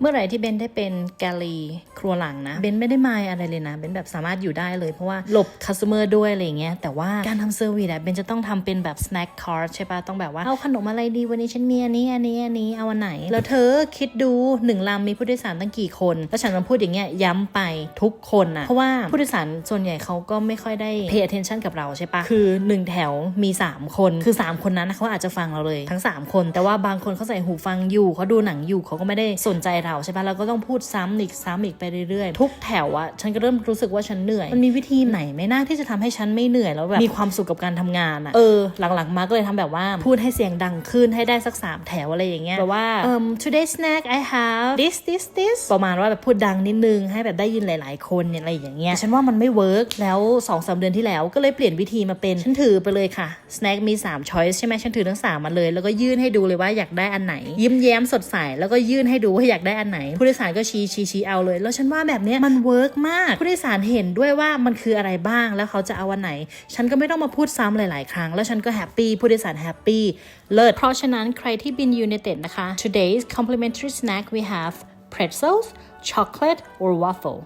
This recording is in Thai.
เมื่อไหร่ที่เบนได้เป็นแกลลีครัวหลังนะ เบนไม่ได้มายอะไรเลยนะ เบนแบบสามารถอยู่ได้เลยเพราะว่าหลบคัสเตอร์ด้วยอะไรเงี้ย แต่ว่าการทำเซอร์วิสอะเบนจะต้องทำเป็นแบบ snack cart ใช่ปะต้องแบบว่า เอาขนมอะไรดีวันนี้ฉันมีอันนี้อันนี้อันนี้เอาอันไหน แล้วเธอคิดดูหนึ่งลำมีผู้โดยสารตั้งกี่คน แล้วฉันมาพูดอย่างเงี้ยย้ำไปทุกคนอะเพราะว่าผู้โดยสารส่วนใหญ่เขาก็ไม่ค่อยได้ pay attention กับเราใช่ปะคือหนึ่งแถวมี 3 คนคือ 3 คนนั้นเขาอาจจะฟังเราเลยทั้ง 3 คน แต่ว่าบางคนเขาใส่หูฟังอยู่เขาดูหนังอยู่เขาก็ไม่ได้สนใจเราใช่ปะเราก็ต้องพูดซ้ำอีกซ้ำอีกไปเรื่อยๆ ทุกแถวอะฉันก็เริ่มรู้สึกว่าฉันเหนื่อยมันมีวิธีไหนไหมนะที่จะทำให้ฉันไม่เหนื่อยแล้วแบบมีความสุขกับการทำงานอะเออหลังๆมาก็เลยทำแบบว่าพูดให้เสียงดังขึ้นให้ได้สัก3แถวอะไรอย่างเงี้ยแบบว่าเอ่ม today snack I have this this this ประมาณว่าแบบพูดดังนิดนึงให้แบบได้ยินหลาย ๆ คนเนี่ยอะไรอย่างเงี้ยฉันว่ามันไม่เวิร์กแล้ว2อสเดือนที่แล้วก็เลยเปลี่ยนวิธีมาเป็นฉันถือไปเลยค่ะ snack มี3 choice ใช่ไหมฉันถือทั้ง3มาเลย แล้วก็ยื่นให้ดูเลยว่าอยากได้อันไหน ยิ้มแย้มสดใสแล้วก็ยื่นให้ดูว่าอยากได้อันไหน ผู้โดยสารก็ชี้ชี้ชี้เอาเลย แล้วฉันว่าแบบนี้มันเวิร์กมาก ผู้โดยสารเห็นด้วยว่ามันคืออะไรบ้างแล้วเขาจะเอาวันไหน ฉันก็ไม่ต้องมาพูดซ้ำหลาย ๆ ครั้ง แล้วฉันก็แฮปปี้ผู้โดยสารแฮปปี้เลิศเพราะฉะนั้นใครที่บินยู i นเต็ดนะคะ today's complimentary snack we have pretzels chocolate or waffle